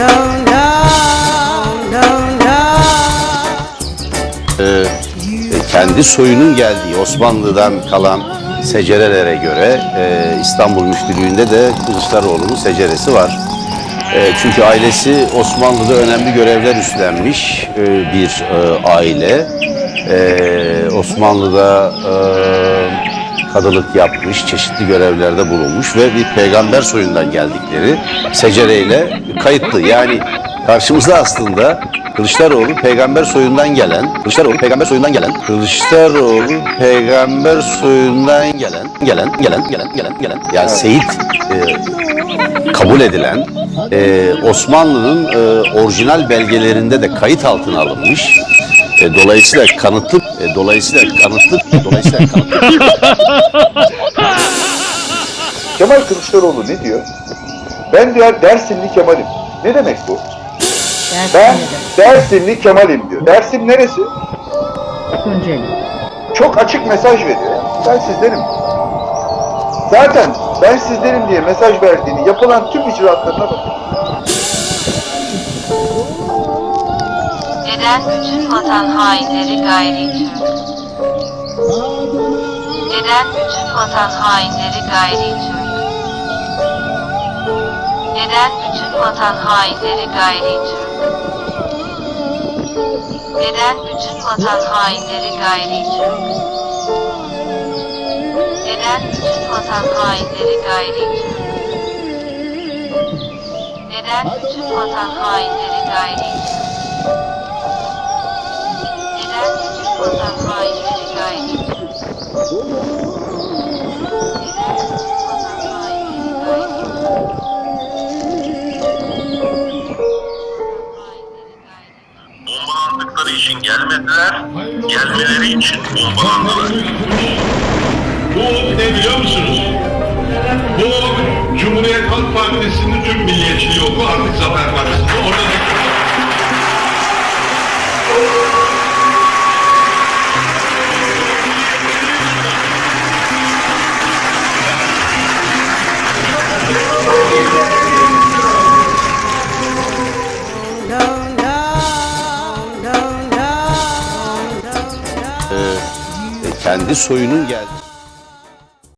no, no, no, no. e, kendi soyunun geldiği Osmanlı'dan kalan secerelere göre e, İstanbul Müftülüğü'nde de Kılıçdaroğlu'nun seceresi var. E, çünkü ailesi Osmanlı'da önemli görevler üstlenmiş e, bir e, aile. E, Osmanlı'da e, kadılık yapmış, çeşitli görevlerde bulunmuş ve bir peygamber soyundan geldikleri secereyle kayıtlı. Yani karşımızda aslında Kılıçdaroğlu peygamber soyundan gelen, Kılıçdaroğlu peygamber soyundan gelen, Kılıçdaroğlu peygamber soyundan gelen, gelen, gelen, gelen, gelen, gelen. Yani Seyit e, kabul edilen e, Osmanlı'nın e, orijinal belgelerinde de kayıt altına alınmış. E, dolayısıyla kanıtlı, e, dolayısıyla kanıtlı, dolayısıyla kanıtlı Kemal Kılıçdaroğlu ne diyor? Ben diyor Dersimli Kemal'im. Ne demek bu? Ben Dersimli Kemal'im diyor. Dersim neresi? Tunceli. Çok açık mesaj veriyor. Ben sizlerim. Zaten ben sizlerim diye mesaj verdiğini yapılan tüm icraatlarına bakın. Neden bütün vatan hainleri gayri Türk? Neden bütün vatan hainleri gayri Türk? Neden bütün vatan hainleri gayri Türk? Neden bütün vatan hainleri gayri Türk? Neden bütün vatan hainleri gayri Türk? Neden bütün vatan hainleri gayri Türk? Bombalandıkları için gelmediler, gelmeleri için bombalandılar. Bu ne biliyor musunuz? Bu Cumhuriyet Halk Partisi'nin tüm milliyetçiliği oku artık Zafer Partisi'nde. E, kendi soyunun geldiği